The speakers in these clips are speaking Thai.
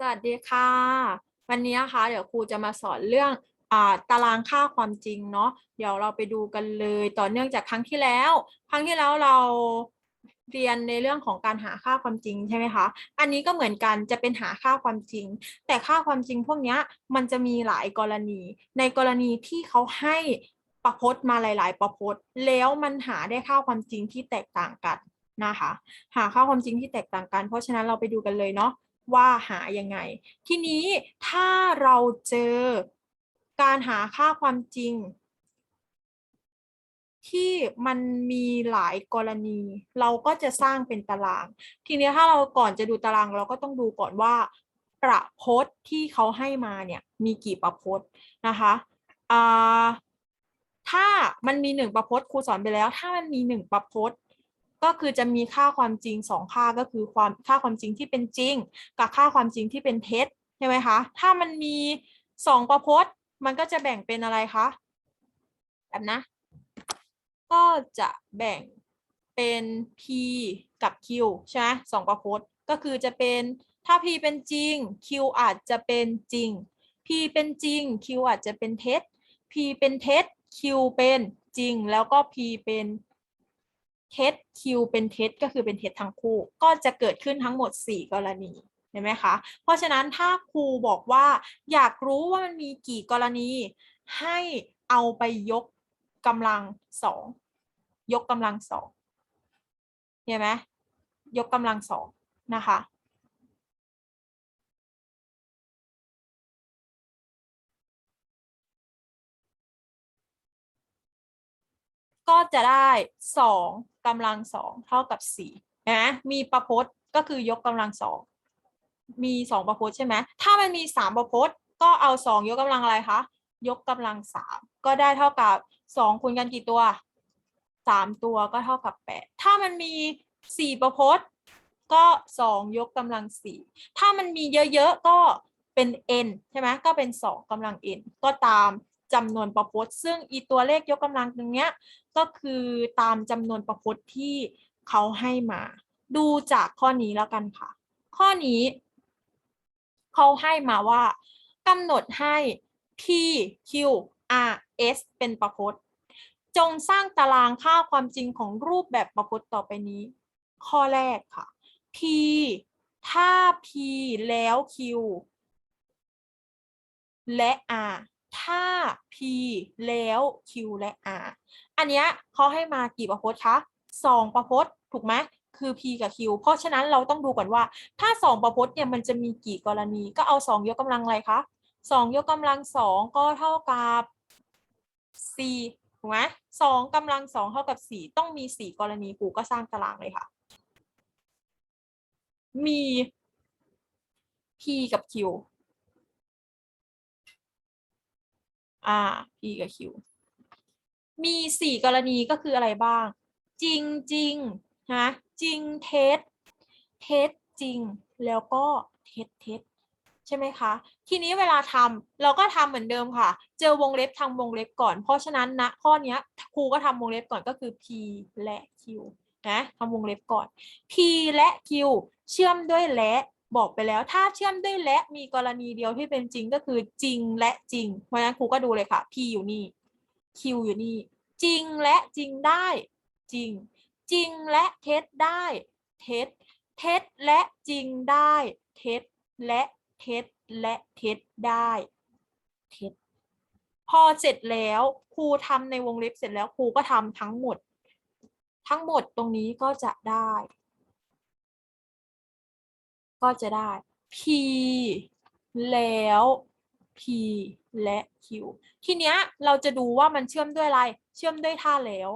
สวัสดีค่ะ วันนี้นะคะเดี๋ยวครูจะมาสอนเรื่องอ่าตารางค่าความจริงเนาะเดี๋ยวเราไปดูกันเลยต่อเนื่องจากครั้งที่แล้ว ครั้งที่แล้วเราเรียนในเรื่องของการหาค่าความจริงใช่ไหมคะอันนี้ก็เหมือนกันจะเป็นหาค่าความจริง แต่ค่าความจริงพวกนี้มันจะมีหลายกรณี ในกรณีที่เขาให้ประพจน์มาหลาย ๆ ประพจน์ แล้วมันหาได้ค่าความจริงที่แตกต่างกันนะคะ หาค่าความจริงที่แตกต่างกัน เพราะฉะนั้นเราไปดูกันเลยเนาะ ว่าหายังไง ทีนี้ถ้าเราเจอการหาค่าความจริง ที่มันมีหลายกรณี เราก็จะสร้างเป็นตาราง ทีนี้ถ้าเราก่อนจะดูตารางเราก็ต้องดูก่อนว่า ประพจน์ที่เขาให้มาเนี่ยมีกี่ประพจน์นะคะอ่าถ้ามันมีหนึ่งประพจน์ครูสอนไปแล้ว ถ้ามันมีหนึ่งประพจน์ ก็คือจะมีค่าความจริงสองค่าก็คือความค่าความจริงที่เป็นจริง กับค่าความจริงที่เป็นเท็จใช่ไหมคะ ถ้ามันมีสองประพจน์ มันก็จะแบ่งเป็นอะไรคะแบบนะ ก็จะแบ่งเป็น p กับ q ใช่ไหมสองประพจน์ก็คือจะเป็นถ้า p เป็นจริง q อาจจะเป็นจริง p เป็นจริง q อาจจะเป็นเท็จ p เป็นเท็จ q เป็นจริง แล้วก็ p เป็น เท็จ q เป็นเท็จก็คือเป็นเท็จทั้งคู่ ก็จะเกิดขึ้นทั้งหมด 4 กรณีเห็นไหมคะ เพราะฉะนั้นถ้าครูบอกว่า อยากรู้ว่ามันมีกี่กรณี ให้เอาไปยกกำลังสองยกกำลังสองเห็นไหมยกกำลังสองนะคะก็จะได้สอง กำลังสองเท่ากับสี่นะมีประพจน์ก็คือยกกำลังสองมีสองประพจน์ใช่ไหมถ้ามันมีสามประพจน์ก็เอาสองยกกำลังอะไรคะยกกำลังสามก็ได้เท่ากับสองคูณกันกี่ตัวสามตัวก็เท่ากับแปดถ้ามันมีสี่ประพจน์ก็สองยกกำลังสี่ถ้ามันมีเยอะๆก็เป็น n ใช่ไหมก็เป็นสองกำลัง n ก็ตามจำนวนประพจน์ซึ่งอีตัวเลขยกกำลังตรงเนี้ย ก็คือตามจำนวนประพจน์ที่เขาให้มา ดูจากข้อนี้แล้วกันค่ะ ข้อนี้ เขาให้มาว่ากำหนดให้ p q r s เป็นประพจน์ จงสร้างตารางค่าความจริงของรูปแบบประพจน์ต่อไปนี้ ข้อแรกค่ะ p ถ้า p แล้ว q และ r ถ้า p แล้ว q และ r อันเนี้ยเขาให้มากี่ประพจน์คะสองประพจน์ถูกไหมคือ p กับ q เพราะฉะนั้นเราต้องดูก่อนว่า ถ้าสองประพจน์เนี่ยมันจะมีกี่กรณี ก็เอาสองยกกำลังอะไรคะสองยกกำลังสองก็เท่ากับสี่ถูกไหมสองกำลังสองเท่ากับสี่ต้องมีสี่กรณีกูก็สร้างตารางเลยค่ะ มี p กับ q อ่า p กับ q มีสี่กรณีก็คืออะไรบ้าง จริงจริงนะจริงเท็จเท็จจริง แล้วก็เท็จเท็จใช่ไหมคะ ทีนี้เวลาทำเราก็ทำเหมือนเดิมค่ะ เจอวงเล็บทำวงเล็บก่อน เพราะฉะนั้นนะข้อนี้ครูก็ทำวงเล็บก่อนก็คือ p และ q นะทำวงเล็บก่อน p และ q เชื่อมด้วยและบอกไปแล้วถ้าเชื่อมด้วยและมีกรณีเดียวที่เป็นจริงก็คือจริงและจริงเพราะฉะนั้นครูก็ดูเลยค่ะ p อยู่นี่ q อยู่นี่ จริงและจริงได้ จริง จริงและเท็จได้ เท็จ เท็จและจริงได้ เท็จและเท็จและเท็จได้เท็จพอเสร็จแล้วครูทำในวงเล็บเสร็จแล้วครูก็ทำทั้งหมด ทั้งหมดตรงนี้ก็จะได้ ก็จะได้ p แล้ว p และ q ทีเนี้ยเราจะดูว่ามันเชื่อมด้วยอะไร เชื่อมด้วยท่าแล้ว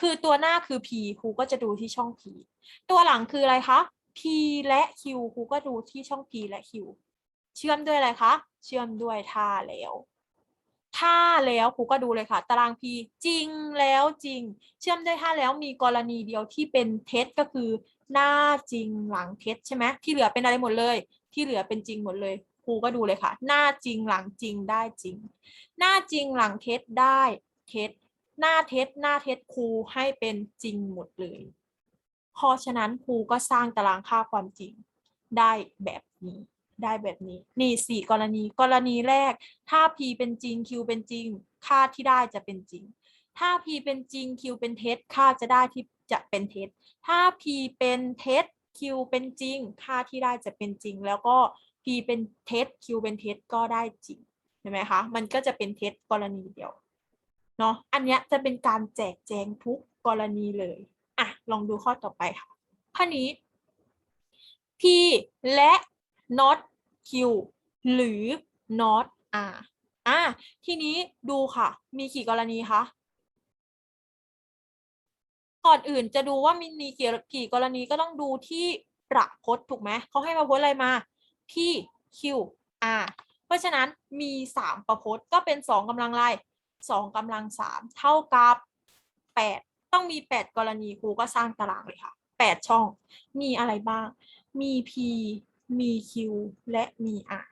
คือตัวหน้าคือ p ครูก็จะดูที่ช่อง p ตัวหลังคืออะไรคะ p และ q ครูก็ดูที่ช่อง p และ q เชื่อมด้วยอะไรคะ เชื่อมด้วยท่าแล้วท่าแล้วครูก็ดูเลยค่ะ ตาราง p จริงแล้วจริง เชื่อมด้วยท่าแล้วมีกรณีเดียวที่เป็นเท็จก็คือ หน้าจริงหลังเท็จใช่ไหมที่เหลือเป็นอะไรหมดเลย ที่เหลือเป็นจริงหมดเลย ครูก็ดูเลยค่ะ หน้าจริงหลังจริงได้จริง หน้าจริงหลังเท็จได้เท็จหน้าเท็จหน้าเท็จครูให้เป็นจริงหมดเลยเพราะฉะนั้นครูก็สร้างตารางค่าความจริงได้แบบนี้ได้แบบนี้ นี่สี่กรณีกรณีแรก ถ้า p เป็นจริง q เป็นจริง ค่าที่ได้จะเป็นจริง ถ้า p เป็นจริง q เป็นเท็จค่าจะได้ที่จะเป็นเท็จถ้า p เป็นเท็จ q เป็นจริง ค่าที่ได้จะเป็นจริง แล้วก็ p เป็นเท็จ q เป็นเท็จก็ได้จริงเห็นไหมคะ มันก็จะเป็นเท็จกรณีเดียวเนาะ อันนี้จะเป็นการแจกแจงทุกกรณีเลย อะ ลองดูข้อต่อไปค่ะ ข้อนี้ p และ not q หรือ not r อะ ทีนี้ดูค่ะ มีกี่กรณีคะ ก่อนอื่นจะดูว่ามีมีกี่กี่กรณีก็ต้องดูที่ประพจน์ถูกไหม เขาให้มาพจน์อะไรมา p q r เพราะฉะนั้นมีสามประพจน์ก็เป็นสองกำลังไรสองกำลังสามเท่ากับแปดต้องมีแปดกรณีครูก็สร้างตารางเลยค่ะแปดช่อง มีอะไรบ้าง มี p มี q และมี r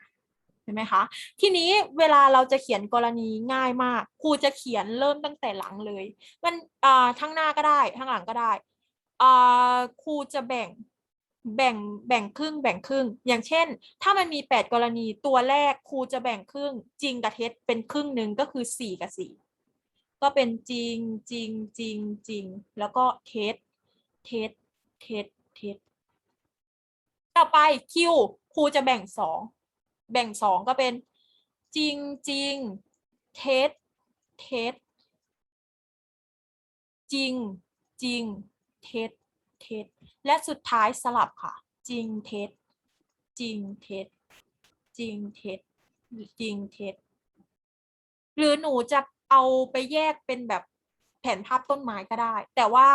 เห็นไหมคะ ทีนี้เวลาเราจะเขียนกรณีง่ายมาก ครูจะเขียนเริ่มตั้งแต่หลังเลย มันทั้งหน้าก็ได้ ทั้งหลังก็ได้ครูจะแบ่ง แบ่งแบ่งครึ่งแบ่งครึ่ง อย่างเช่น ถ้ามันมีแปดกรณีตัวแรกครูจะแบ่งครึ่ง จริงกับเท็จเป็นครึ่งหนึ่งก็คือสี่กับสี่ก็เป็นจริงจริงจริงจริง แล้วก็เท็จเท็จเท็จเท็จต่อไปคิวครูจะแบ่งสองแบ่งสองก็เป็นจริงจริงเท็จเท็จจริงจริงเท็จ เท็จ และสุดท้ายสลับค่ะ จริงเท็จ จริงเท็จ จริงเท็จ จริงเท็จ หรือหนูจะเอาไปแยกเป็นแบบแผนภาพต้นไม้ก็ได้ แต่ว่า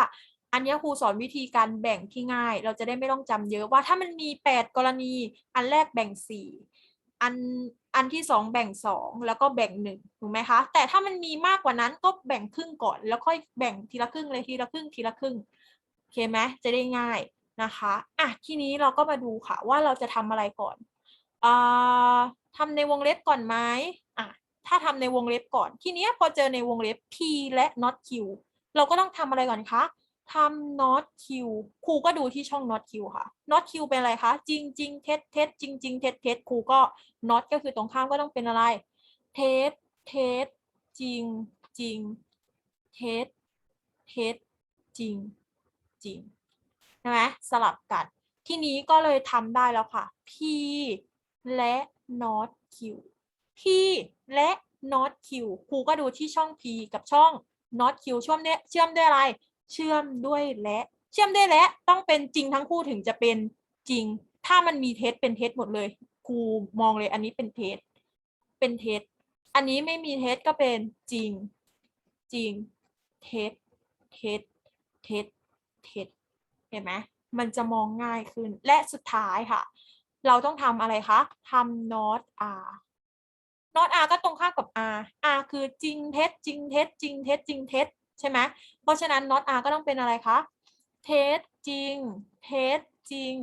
อันนี้ครูสอนวิธีการแบ่งที่ง่าย เราจะได้ไม่ต้องจำเยอะว่าถ้ามันมีแปดกรณี อันแรกแบ่งสี่อันอันที่สองแบ่งสองแล้วก็แบ่งหนึ่งถูกไหมคะ แต่ถ้ามันมีมากกว่านั้นก็แบ่งครึ่งก่อน แล้วค่อยแบ่งทีละครึ่งเลยทีละครึ่งทีละครึ่ง เคไหมจะได้ง่ายนะคะอะทีนี้เราก็มาดูค่ะว่าเราจะทำอะไรก่อนอทำในวงเล็บก่อนไหมอะถ้าทำในวงเล็บก่อน ทีนี้พอเจอในวงเล็บ p และ not q เราก็ต้องทำอะไรก่อนคะทำ not q ครูก็ดูที่ช่อง not q ค่ะ not q เป็นอะไรคะ จริงจริงเท็จเท็จจริงจริงเท็จเท็จครูก็ not ก็คือตรงข้ามก็ต้องเป็นอะไร เท็จเท็จจริงจริงเท็จเท็จจริง จริงใช่ไหมสลับกัน ที่นี้ก็เลยทำได้แล้วค่ะ p และ not q p และ not q ครูก็ดูที่ช่อง p กับช่อง not q เชื่อมเนี่ยเชื่อมด้วยอะไร เชื่อมด้วยและ เชื่อมด้วยและต้องเป็นจริงทั้งคู่ถึงจะเป็นจริง ถ้ามันมีเท็จเป็นเท็จหมดเลย ครูมองเลยอันนี้เป็นเท็จเป็นเท็จอันนี้ไม่มีเท็จก็เป็นจริง จริง เท็จเท็จเท็จ เท็จเห็นไหมมันจะมองง่ายขึ้นและสุดท้ายค่ะ เราต้องทำอะไรคะทำ not r not r ก็ตรงข้ามกับ r r คือจริงเท็จจริงเท็จจริงเท็จจริงเท็จใช่ไหมเพราะฉะนั้น not r ก็ต้องเป็นอะไรคะเท็จจริงเท็จจริง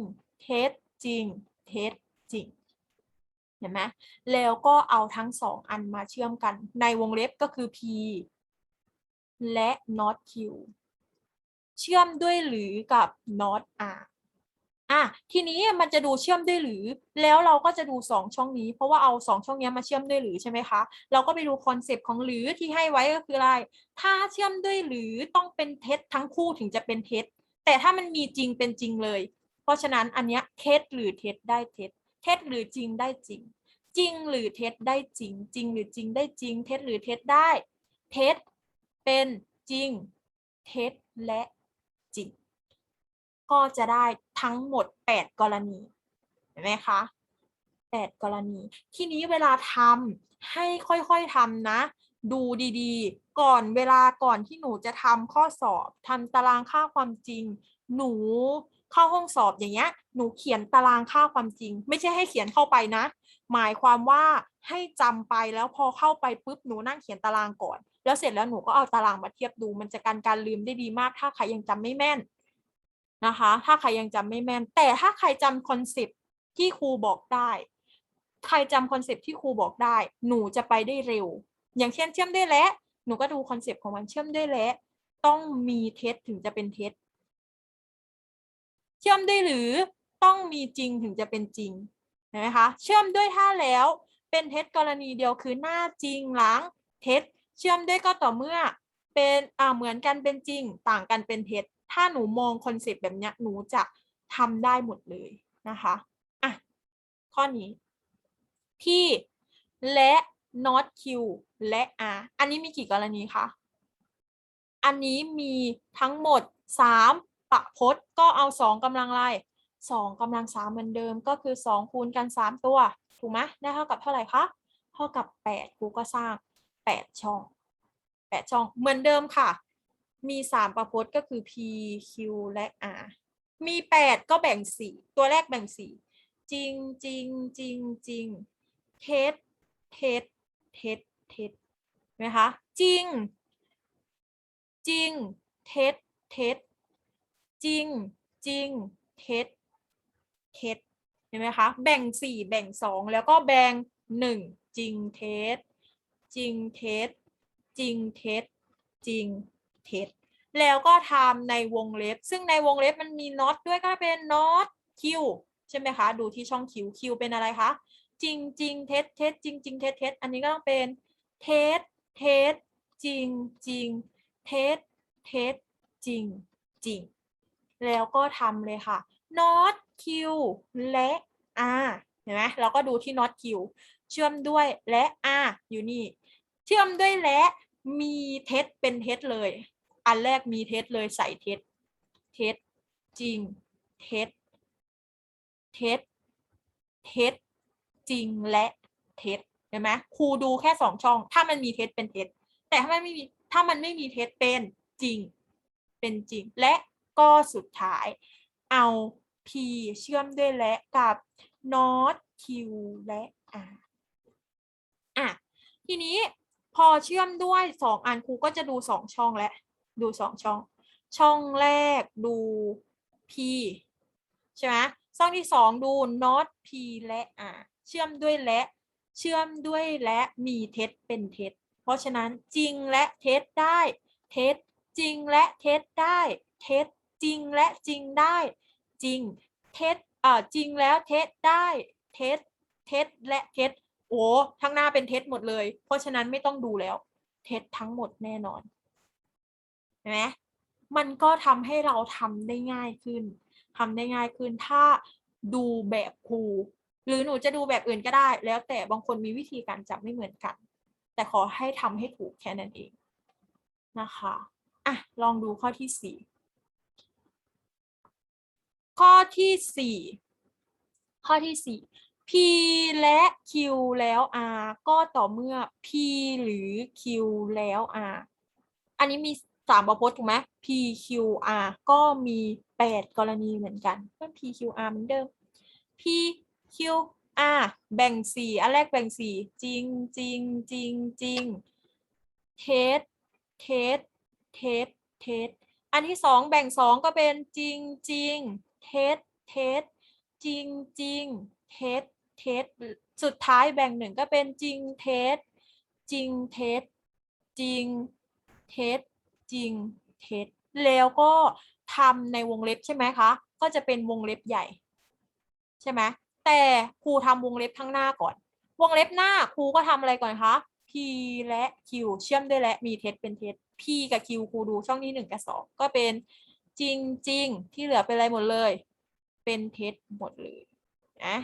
เท็จจริงเท็จจริงเห็นไหมแล้วก็เอาทั้งสองอันมาเชื่อมกันในวงเล็บก็คือ p และ not q เชื่อมด้วยหรือกับ not r อะทีนี้มันจะดูเชื่อมด้วยหรือ แล้วเราก็จะดูสองช่องนี้ เพราะว่าเอาสองช่องนี้มาเชื่อมด้วยหรือใช่ไหมคะ เราก็ไปดูคอนเซปต์ของหรือที่ให้ไว้ก็คืออะไร ถ้าเชื่อมด้วยหรือต้องเป็นเท็จทั้งคู่ถึงจะเป็นเท็จ แต่ถ้ามันมีจริงเป็นจริงเลย เพราะฉะนั้นอันเนี้ยเท็จหรือเท็จได้เท็จ เท็จหรือจริงได้จริง จริงหรือเท็จได้จริง จริงหรือจริงได้จริง เท็จหรือเท็จได้ เท็จเป็นจริง เท็จและ ก็จะได้ทั้งหมด 8 กรณี เห็นไหมคะ 8 กรณี ทีนี้เวลาทำให้ค่อยๆทำนะ ดูดีๆ ก่อนเวลาก่อนที่หนูจะทำข้อสอบทำตารางค่าความจริง หนูเข้าห้องสอบอย่างเงี้ย หนูเขียนตารางค่าความจริง ไม่ใช่ให้เขียนเข้าไปนะ หมายความว่าให้จำไปแล้วพอเข้าไปปุ๊บหนูนั่งเขียนตารางก่อน แล้วเสร็จแล้วหนูก็เอาตารางมาเทียบดู มันจะการการลืมได้ดีมากถ้าใครยังจำไม่แม่น นะคะ ถ้าใครยังจำไม่แม่น แต่ถ้าใครจำคอนเซปต์ที่ครูบอกได้ ใครจำคอนเซปต์ที่ครูบอกได้ หนูจะไปได้เร็ว อย่างเช่นเชื่อมได้และหนูก็ดูคอนเซปต์ของมันเชื่อมได้และ ต้องมีเท็จถึงจะเป็นเท็จเชื่อมได้หรือต้องมีจริงถึงจะเป็นจริงเห็นไหมคะเชื่อมด้วยถ้าแล้วเป็นเท็จกรณีเดียวคือหน้าจริงหลังเท็จเชื่อมด้วยก็ต่อเมื่อเป็นอ่าเหมือนกันเป็นจริง ต่างกันเป็นเท็จ ถ้าหนูมองคอนเซปต์แบบนี้หนูจะทำได้หมดเลยนะคะอะข้อนี้ ที่และ not q และ r อันนี้มีกี่กรณีคะ อันนี้มีทั้งหมด 3 ประพจน์ก็เอา 2กำลังไร2กำลัง 3 เหมือนเดิมก็คือ 2 คูณกัน 3 ตัว ถูกไหมได้เท่ากับเท่าไหร่คะ เท่ากับ 8 ครูก็สร้าง 8 ช่อง 8 ช่องเหมือนเดิมค่ะ มี3ประพจน์ก็คือ p q และ r มี8ก็แบ่ง4ตัวแรกแบ่ง4จริงจริงจริงจริงเท็จเท็จเท็จเท็จเห็นไหมคะจริง จริงเท็จเท็จจริงจริงเท็จเท็จเห็นไหมคะแบ่งสี่แบ่งสองแล้วก็แบ่งหนึ่งจริงเท็จจริงเท็จจริงเท็จจริง เท็จแล้วก็ทำในวงเล็บ ซึ่งในวงเล็บมันมีน็อตด้วยก็เป็นน็อตคิวใช่ไหมคะ ดูที่ช่องคิวคิวเป็นอะไรคะ จริงจริงเท็จเท็จจริงจริงเท็จเท็จอันนี้ก็ต้องเป็นเท็จเท็จจริงจริงเท็จเท็จจริงจริงแล้วก็ทำเลยค่ะ not q และ r เห็นไหมเราก็ดูที่ not q เชื่อมด้วยและ r อยู่นี่ เชื่อมด้วยและมีเท็จเป็นเท็จเลย อันแรกมีเท็จเลยใส่เท็จเท็จจริง เท็จเท็จเท็จจริงและเท็จเห็นไหมครูดูแค่สองช่อง ถ้ามันมีเท็จเป็นเท็จแต่ถ้ามันไม่มีถ้ามันไม่มีเท็จเป็นจริง เป็นจริง และก็สุดท้าย เอา p เชื่อมด้วยและกับ not q และ r อะ ทีนี้พอเชื่อมด้วยสองอันครูก็จะดูสองช่องและ ดูสองช่อง ช่องแรกดู p ใช่ไหมช่องที่สองดู not p และ r เชื่อมด้วยและ เชื่อมด้วยและมีเท็จเป็นเท็จ เพราะฉะนั้นจริงและเท็จได้ เท็จจริงและเท็จได้ เท็จจริงและจริงได้ จริง เท็จอ่าจริงแล้วเท็จได้ เท็จเท็จและเท็จโอ้ทั้งหน้าเป็นเท็จหมดเลย เพราะฉะนั้นไม่ต้องดูแล้ว เท็จทั้งหมดแน่นอน เห็นไหมมันก็ทำให้เราทำได้ง่ายขึ้นทำได้ง่ายขึ้นถ้าดูแบบครูหรือหนูจะดูแบบอื่นก็ได้ แล้วแต่บางคนมีวิธีการจับไม่เหมือนกัน แต่ขอให้ทำให้ถูกแค่นั้นเองนะคะอะลองดูข้อที่สี่ข้อที่สี่ข้อที่สี่ p และ q แล้ว r ก็ต่อเมื่อ p หรือ q แล้ว r อันนี้มี สามประพจน์ถูกไหม p q r ก็มีแปดกรณีเหมือนกันก็ p q r เหมือนเดิม p q r แบ่งสี่อันแรกแบ่งสี่จริงจริงจริงจริงเท็จเท็จเท็จเท็จอันที่สองแบ่งสองก็เป็นจริงจริงเท็จเท็จริงจริงเท็จเท็จสุดท้ายแบ่งหนึ่งก็เป็นจริงเท็จริงเท็จริงเท็จ จริงเท็จแล้วก็ทำในวงเล็บใช่ไหมคะ ก็จะเป็นวงเล็บใหญ่ ใช่ไหมแต่ครูทำวงเล็บข้างหน้าก่อน วงเล็บหน้าครูก็ทำอะไรก่อนคะ p และ q เชื่อมด้วยและมีเท็จเป็นเท็จ p กับ q ครูดูช่องที่หนึ่งกับสองก็เป็นจริงจริงที่เหลือเป็นอะไรหมดเลย เป็นเท็จหมดเลยนะ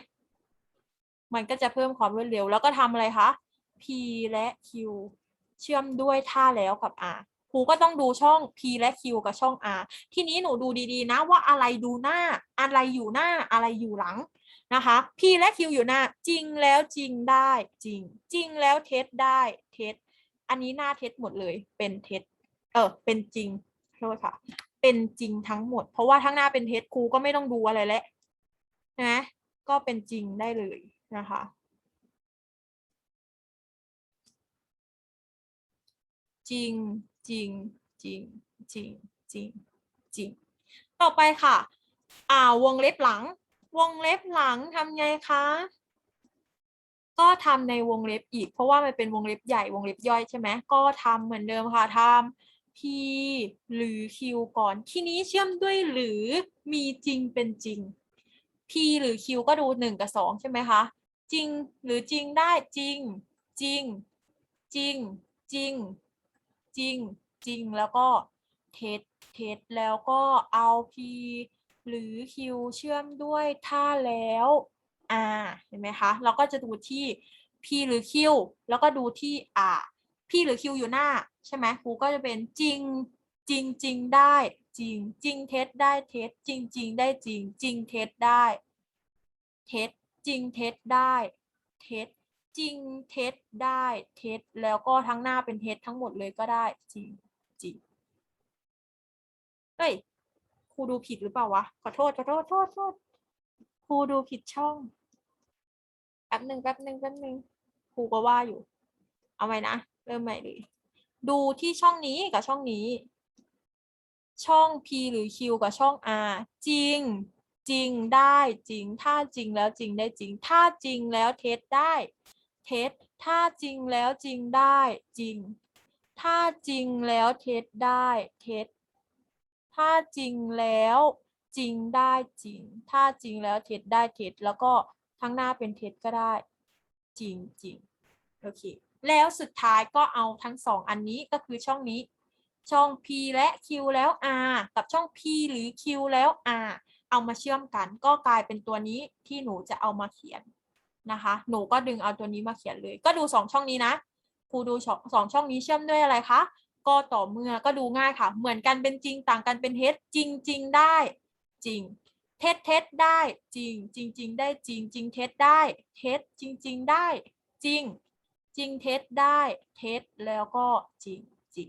มันก็จะเพิ่มความรวดเร็ว แล้วก็ทำอะไรคะ p และ q เชื่อมด้วยท่าแล้วกับ r รูก็ต้องดูช่อง p และ q กับช่อง r ทีนี้หนูดูดีๆนะว่าอะไรดูหน้าอะไรอยู่หน้าอะไรอยู่หลังนะคะ p และ q อยู่หน้าจริงแล้วจริงได้จริง จริงแล้วเท็จได้เท็จอันนี้หน้าเท็จหมดเลยเป็นเท็จเออเป็นจริงโทษค่ะ เป็นจริงทั้งหมด เพราะว่าทั้งหน้าเป็นเท็จครูก็ไม่ต้องดูอะไรแล้วนะก็เป็นจริงได้เลยนะคะ จริงจริงจริงจริงจริงจริงต่อไปค่ะ อ่าวงเล็บหลัง วงเล็บหลังทำไงคะ ก็ทำในวงเล็บอีก เพราะว่ามันเป็นวงเล็บใหญ่วงเล็บย่อยใช่ไหมก็ทำเหมือนเดิมค่ะทำ p หรือ q ก่อน ทีนี้เชื่อมด้วยหรือมีจริงเป็นจริง P หรือ Q ก็ดูหนึ่งกับสองใช่ไหมคะ จริงหรือจริงได้จริง จริง จริง จริง จริงจริงแล้วก็เท็จเท็จแล้วก็เอา P หรือ Q เชื่อมด้วยถ้าแล้ว R เห็นไหมคะ เราก็จะดูที่ P หรือ Q แล้วก็ดูที่ R P หรือ Q อยู่หน้า ใช่ไหมครูก็จะเป็นจริงจริงจริงได้จริง จริงเท็จได้เท็จจริงจริงได้จริง จริงเท็จได้ เท็จจริงเท็จได้ เท็จ จริงเท็จได้เท็จแล้วก็ทั้งหน้าเป็นเท็จทั้งหมดเลยก็ได้จริงจริงเฮ้ยครูดูผิดหรือเปล่าวะขอโทษขอโทษโทษโทษครูดูผิดช่องแป๊บหนึ่งแป๊บหนึ่งแป๊บหนึ่งครูก็ว่าอยู่ เอาใหม่นะเริ่มใหม่เลยดูที่ช่องนี้กับช่องนี้ ช่อง P หรือ Q กับช่อง R จริงจริงได้จริง ถ้าจริงแล้วจริงได้จริง ถ้าจริงแล้วเท็จได้ เท็จ ถ้าจริงแล้วจริงได้จริง ถ้าจริงแล้วเท็จได้เท็จ ถ้าจริงแล้วจริงได้จริง ถ้าจริงแล้วเท็จได้เท็จ แล้วก็ทั้งหน้าเป็นเท็จก็ได้ จริงจริงโอเค แล้วสุดท้ายก็เอาทั้งสองอันนี้ก็คือช่องนี้ ช่อง P และ Q แล้ว R กับช่อง P หรือ Q แล้ว R เอามาเชื่อมกันก็กลายเป็นตัวนี้ที่หนูจะเอามาเขียน นะคะ หนูก็ดึงเอาตัวนี้มาเขียนเลย ก็ดูสองช่องนี้นะ ครูดูสองช่องนี้เชื่อมด้วยอะไรคะ ก็ต่อเมื่อก็ดูง่ายค่ะ เหมือนกันเป็นจริงต่างกันเป็นเท็จจริงจริงได้จริง เท็จเท็จได้จริงจริงจริงได้จริงจริงเท็จได้ เท็จจริงจริงได้จริง จริงเท็จได้เท็จแล้วก็จริงจริง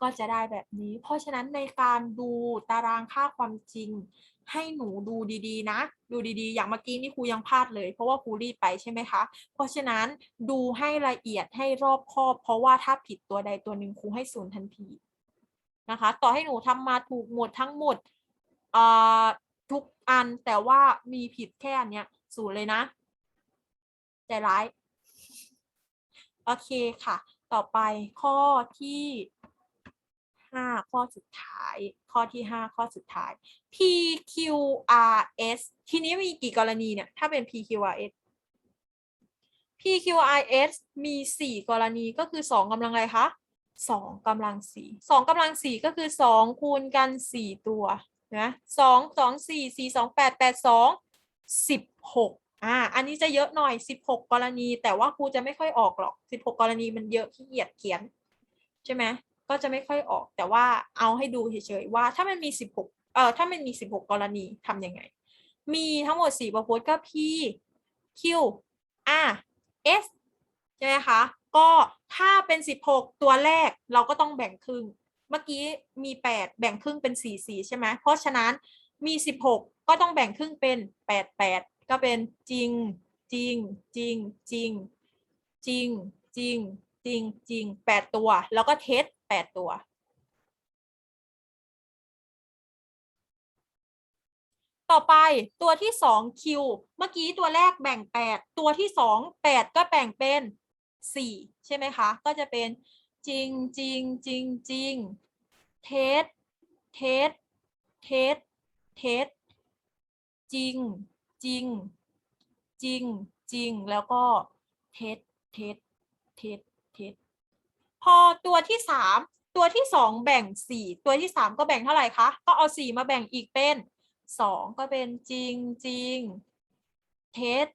ก็จะได้แบบนี้ เพราะฉะนั้นในการดูตารางค่าความจริง ให้หนูดูดีๆ นะ ดูดีๆ อย่างเมื่อกี้นี่ครูยังพลาดเลย เพราะว่าครูรีบไปใช่ไหมคะ เพราะฉะนั้นดูให้ละเอียดให้รอบคอบ เพราะว่าถ้าผิดตัวใดตัวหนึ่งครูให้ศูนย์ทันทีนะคะ ต่อให้หนูทำมาถูกหมดทั้งหมดทุกอันแต่ว่ามีผิดแค่อันเนี้ยศูนย์เลยนะใจร้าย โอเคค่ะ ต่อไปข้อที่ ห้าข้อสุดท้าย ข้อที่ห้าข้อสุดท้าย PQRS ทีนี้มีกี่กรณีเนี่ย ถ้าเป็น PQRS PQRS มีสี่กรณีก็คือสองกำลังอะไรคะสองกำลังสี่สองกำลังสี่ก็คือสองคูณกันสี่ตัวนะสองสองสี่สี่สองแปดแปดสองสิบหกอ่าอันนี้จะเยอะหน่อยสิบหกกรณี แต่ว่าครูจะไม่ค่อยออกหรอกสิบหกกรณีมันเยอะขี้เกียจเขียน ใช่ไหม ก็จะไม่ค่อยออก แต่ว่าเอาให้ดูเฉยๆว่าถ้ามันมีสิบหกเอ่อถ้ามันมีสิบหกกรณีทำยังไง มีทั้งหมดสี่ประพจน์ก็ P Q R S ใช่ไหมคะ ก็ถ้าเป็นสิบหกตัวแรกเราก็ต้องแบ่งครึ่ง เมื่อกี้มีแปดแบ่งครึ่งเป็นสี่สี่ใช่ไหม เพราะฉะนั้นมีสิบหกก็ต้องแบ่งครึ่งเป็นแปดแปดก็เป็นจริง จริง จริง จริง จริง จริง จริง จริงแปดตัว แล้วก็เท็จ แปดตัว ต่อไปตัวที่สองคิวเมื่อกี้ตัวแรกแบ่งแปดตัวที่สองแปดก็แบ่งเป็นสี่ใช่ไหมคะ ก็จะเป็นจริงจริงจริงจริงเท็จเท็จเท็จเท็จริงจริงจริงจริงแล้วก็เท็จเท็จเท็จเท็จพ อตัวที่สามตัวที่สองแบ่งสี่ตัวที่สามก็แบ่งเท่าไหร่คะ ก็เอาสี่มาแบ่งอีกเป็นสองก็เป็นจริงจริงเท็จ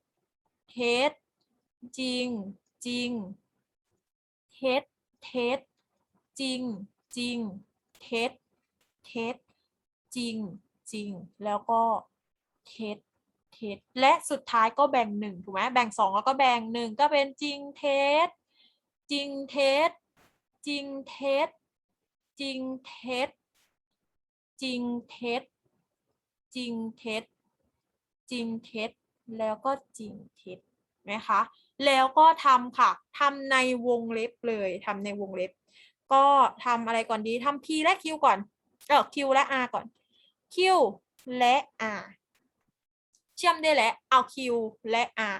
เท็จจริงจริงเท็จเท็จจริงจริงเท็จเท็จจริงจริงแล้วก็เท็จเท็จและสุดท้ายก็แบ่งหนึ่งถูกไหมแบ่งสองแล้วก็แบ่งหนึ่งก็เป็นจริงเท็จจริงเท็จ จริงเท็จ จริงเท็จ จริงเท็จ จริงเท็จ จริงเท็จ แล้วก็จริงเท็จไหมคะ แล้วก็ทำค่ะทำในวงเล็บเลยทำในวงเล็บ ก็ทำอะไรก่อนดีทำ P และ Q ก่อนเออ Q และ R ก่อน Q และ R เชื่อมได้แล้วเอา Q และ R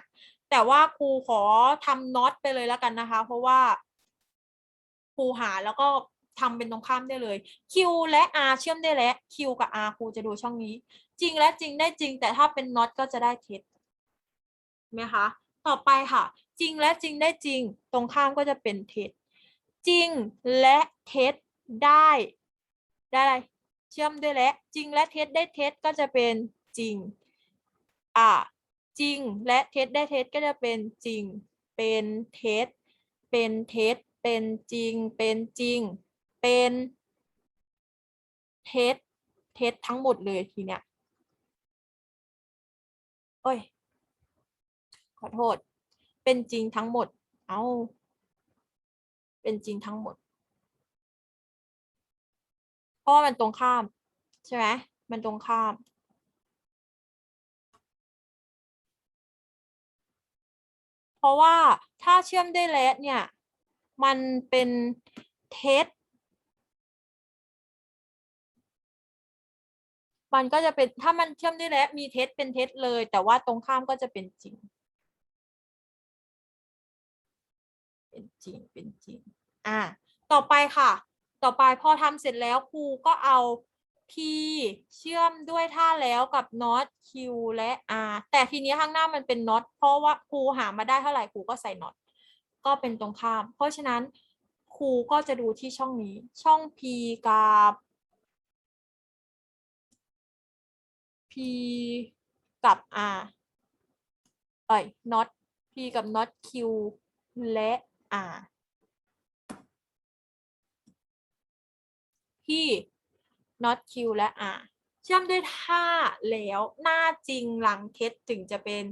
แต่ว่าครูขอทำน็อตไปเลยแล้วกันนะคะ เพราะว่า คูหาแล้วก็ทำเป็นตรงข้ามได้เลย Q และ R เชื่อมได้แล้ว Q กับ R ครูจะดูช่องนี้ จริงและจริงได้จริง แต่ถ้าเป็น not ก็จะได้เท็จไหมคะ ต่อไปค่ะ จริงและจริงได้จริง ตรงข้ามก็จะเป็นเท็จจริงและเท็จได้ ได้อะไรเชื่อมด้วยและ จริงและเท็จได้เท็จก็จะเป็นจริง อ่า จริงและเท็จได้เท็จก็จะเป็นจริง เป็นเท็จเป็นเท็จ เป็นจริง เป็นจริง เป็นเท็จเท็จทั้งหมดเลยทีเนี้ย โอ้ย ขอโทษ เป็นจริงทั้งหมด เอาเป็นจริงทั้งหมด เพราะว่ามันตรงข้าม ใช่ไหม มันตรงข้ามเพราะว่าถ้าเชื่อมด้วยและเนี่ย มันเป็นเท็จมันก็จะเป็นถ้ามันเชื่อมได้และมีเท็จเป็นเท็จเลย แต่ว่าตรงข้ามก็จะเป็นจริง เป็นจริงเป็นจริง อ่า ต่อไปค่ะ ต่อไปพอทำเสร็จแล้วครูก็เอา P เชื่อมด้วยท่าแล้วกับ not Q และ R แต่ทีนี้ข้างหน้ามันเป็น not เพราะว่าครูหามาได้เท่าไหร่ครูก็ใส่ not ก็เป็นตรงข้าม เพราะฉะนั้นครูก็จะดูที่ช่องนี้ ช่อง P กับ P กับ R เอ้ย not P กับ not Q และ R ที่ not Q และ R เชื่อมด้วยท่าแล้วหน้าจริงหลังเท็จถึงจะเป็น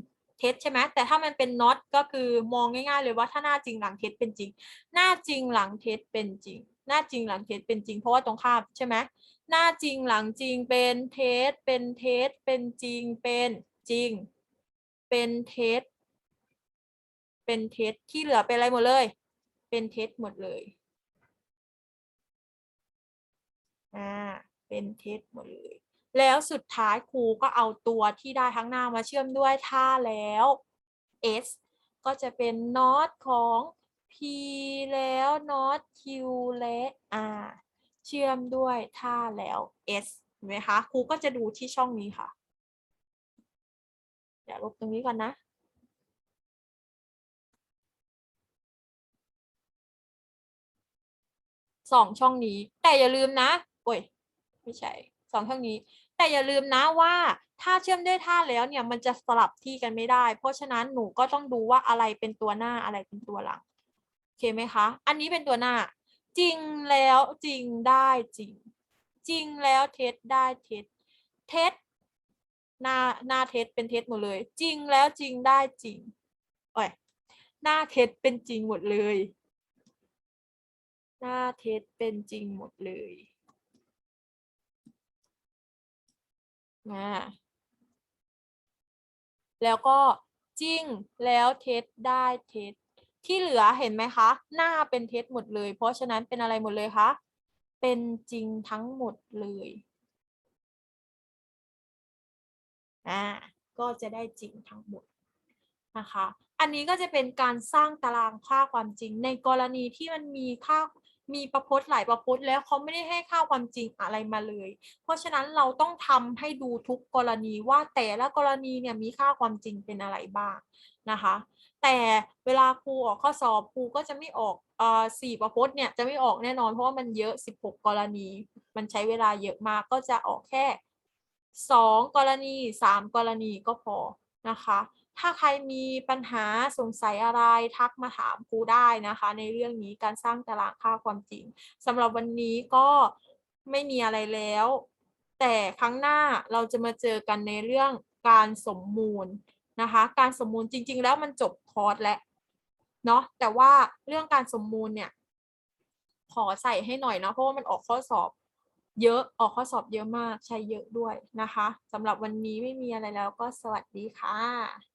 เท็จใช่ไหมแต่ถ้ามันเป็น not ก็คือมองง่ายๆเลยว่าถ้าหน้าจริงหลังเท็จเป็นจริง หน้าจริงหลังเท็จเป็นจริง หน้าจริงหลังเท็จเป็นจริง เพราะว่าตรงข้ามใช่ไหมหน้าจริงหลังจริงเป็นเท็จเป็นเท็จเป็นจริงเป็นจริง เป็นเท็จเป็นเท็จที่เหลือเป็นอะไรหมดเลย เป็นเท็จหมดเลยอ่าเป็นเท็จหมดเลย แล้วสุดท้ายครูก็เอาตัวที่ได้ทั้งหน้ามาเชื่อมด้วยท่าแล้ว s ก็จะเป็น not ของ p แล้ว not q และ r เชื่อมด้วยท่าแล้ว s เห็นไหมคะครูก็จะดูที่ช่องนี้ค่ะเดี๋ยวลบตรงนี้ก่อนนะสองช่องนี้ แต่อย่าลืมนะ โอ้ย ไม่ใช่สองช่องนี้ แต่อย่าลืมนะว่าถ้าเชื่อมด้วยท่าแล้วเนี่ยมันจะสลับที่กันไม่ได้ เพราะฉะนั้นหนูก็ต้องดูว่าอะไรเป็นตัวหน้าอะไรเป็นตัวหลังโอเคไหมคะ อันนี้เป็นตัวหน้า จริงแล้วจริงได้จริง จริงแล้วเท็จได้เท็จเท็จหน้าหน้าเท็จเป็นเท็จหมดเลย จริงแล้วจริงได้จริงโอ้ยหน้าเท็จเป็นจริงหมดเลย หน้าเท็จเป็นจริงหมดเลย อ่าแล้วก็จริงแล้วเท็จได้เท็จที่เหลือเห็นไหมคะ หน้าเป็นเท็จหมดเลย เพราะฉะนั้นเป็นอะไรหมดเลยคะ เป็นจริงทั้งหมดเลยอ่าก็จะได้จริงทั้งหมดนะคะ อันนี้ก็จะเป็นการสร้างตารางค่าความจริงในกรณีที่มันมีค่า มีประพจน์หลายประพจน์แล้วเขาไม่ได้ให้ค่าความจริงอะไรมาเลย เพราะฉะนั้นเราต้องทำให้ดูทุกกรณีว่าแต่ละกรณีเนี่ยมีค่าความจริงเป็นอะไรบ้างนะคะ แต่เวลาครูออกข้อสอบครูก็จะไม่ออกเอ่อสี่ประพจน์เนี่ยจะไม่ออกแน่นอนเพราะว่ามันเยอะ 16 กรณี มันใช้เวลาเยอะมากก็จะออกแค่ 2 กรณี 3 กรณีก็พอนะคะ ถ้าใครมีปัญหาสงสัยอะไรทักมาถามครูได้นะคะ ในเรื่องนี้การสร้างตารางค่าความจริงสำหรับวันนี้ก็ไม่มีอะไรแล้ว แต่ครั้งหน้าเราจะมาเจอกันในเรื่องการสมมูลนะคะ การสมมูลจริง ๆ แล้วมันจบคอร์สแล้วเนาะแต่ว่าเรื่องการสมมูลเนี่ย ขอใส่ให้หน่อยนะเพราะว่ามันออกข้อสอบ เยอะออกข้อสอบเยอะมากใช้เยอะด้วยนะคะสำหรับวันนี้ไม่มีอะไรแล้วก็สวัสดีค่ะ